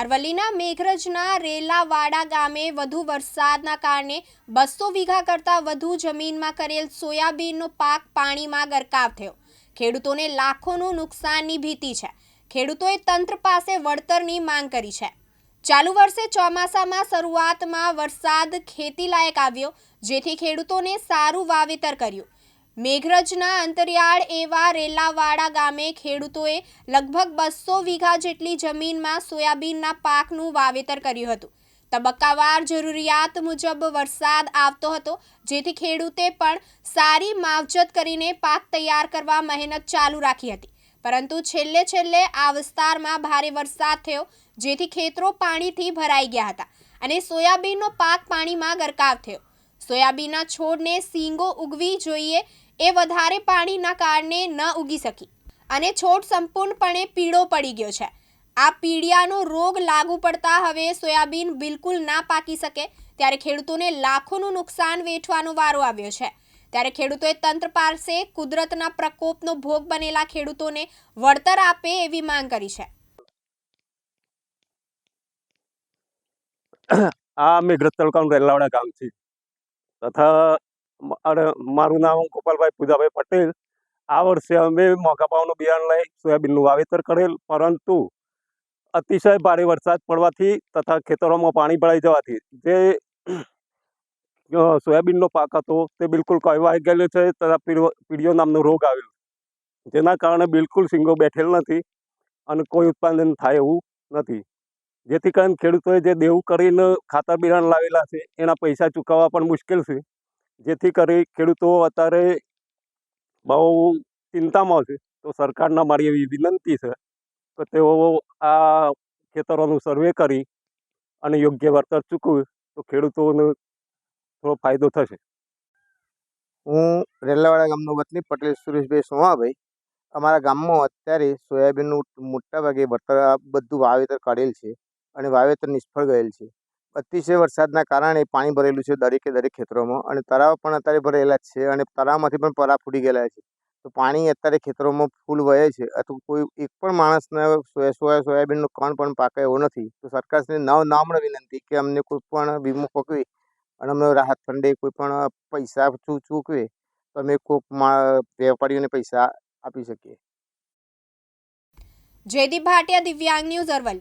અરવલ્લીના મેઘરજના રેલાવાડા ગામે વધુ વરસાદના કારણે બસો વીઘા કરતાં વધુ જમીનમાં કરેલ સોયાબીનનો પાક પાણીમાં ગરકાવ થયો. ખેડૂતોને લાખોનું નુકસાનની ભીતિ છે. ખેડૂતોએ તંત્ર પાસે વળતરની માંગ કરી છે. ચાલુ વર્ષે ચોમાસામાં શરૂઆતમાં વરસાદ ખેતીલાયક આવ્યો, જેથી ખેડૂતોને સારું વાવેતર કર્યું. મેઘરજના અંતરિયાળ એવા રેલાવાડા ગામે ખેડૂતોએ લગભગ બસો વીઘા જેટલી જમીનમાં સોયાબીનના પાકનું વાવેતર કર્યું હતું. તબક્કાવાર જરૂરિયાત મુજબ વરસાદ આવતો હતો, જેથી ખેડૂતે પણ સારી માવજત કરીને પાક તૈયાર કરવા મહેનત ચાલુ રાખી હતી. પરંતુ છેલ્લે છેલ્લે આ વિસ્તારમાં ભારે વરસાદ થયો, જેથી ખેતરો પાણીથી ભરાઈ ગયા હતા અને સોયાબીનનો પાક પાણીમાં ગરકાવ થયો. સોયાબીનના છોડને સીંગો ઉગવી જોઈએ એ વધારે પાણીના કારણે ન ઉગી શકી. અને છોડ સંપૂર્ણપણે પીળો પડી ગયો છે. આ પીડિયાનો રોગ લાગુ પડતા હવે સોયાબીન બિલકુલ ના પાકી શકે. ત્યારે ખેડૂતોને લાખોનું નુકસાન વેઠવાનો વારો આવ્યો છે. ત્યારે ખેડૂતોએ તંત્ર પાસે કુદરતના પ્રકોપનો ભોગ બનેલા ખેડૂતોને વળતર આપે એવી માંગ કરી છે. આ મેઘરજ તાલુકાનું રેલાવાડા ગામથી તથા મારે નામ ગોપાલભાઈ પૂજાભાઈ પટેલ. આ વર્ષે અમે મોંઘા ભાવનું બિયારણ લઈ સોયાબીનનું વાવેતર કરેલ, પરંતુ અતિશય ભારે વરસાદ પડવાથી તથા ખેતરોમાં પાણી ભરાઈ જવાથી જે સોયાબીનનો પાક હતો તે બિલકુલ કહેવાઈ ગયેલો છે તથા પીળો નામનો રોગ આવેલો. જેના કારણે બિલકુલ સિંગો બેઠેલ નથી અને કોઈ ઉત્પાદન થાય એવું નથી. જેથી કરીને ખેડૂતોએ જે દેવું કરીને ખાતર બિયારણ લાવેલા છે, એના પૈસા ચૂકવવા પણ મુશ્કેલ છે. જેથી કરી ખેડૂતો અત્યારે બહુ ચિંતામાં છે. તો સરકારના મારી એવી વિનંતી છે કે તેઓ આ ખેતરોનું સર્વે કરી અને યોગ્ય વળતર ચૂકવે તો ખેડૂતોને થોડો ફાયદો થશે. હું રેલાવાડા ગામનો વતની પટેલ સુરેશભાઈ સોમાભાઈ. અમારા ગામમાં અત્યારે સોયાબીનનું મોટાભાગે વળતર બધું વાવેતર કરેલ છે. અને વાવેતર નિષ્ફળ ગયેલ છે. અતિશય વરસાદના કારણે પાણી ભરેલું છે દરેકે દરેક ખેતરોમાં અને તળાવ પણ અત્યારે ભરેલા જ છે અને તળાવમાંથી પણ પરા ફૂટી ગયેલા છે. તો પાણી અત્યારે ખેતરોમાં ફૂલ વહે છે. અથવા કોઈ એક પણ માણસને સોયા સોયા સોયાબીનનું કણ પણ પાકે એવો નથી. તો સરકારશ્રીને નવ નામણ વિનંતી કે અમને કોઈ પણ વીમો પકવી અને અમને રાહત ફંડે કોઈ પણ પૈસા ચૂકવે, તો અમે કોઈ વેપારીઓને પૈસા આપી શકીએ. જયદીપ ભાટિયા, દિવ્યાંગ ન્યૂઝ અરવલ્લી.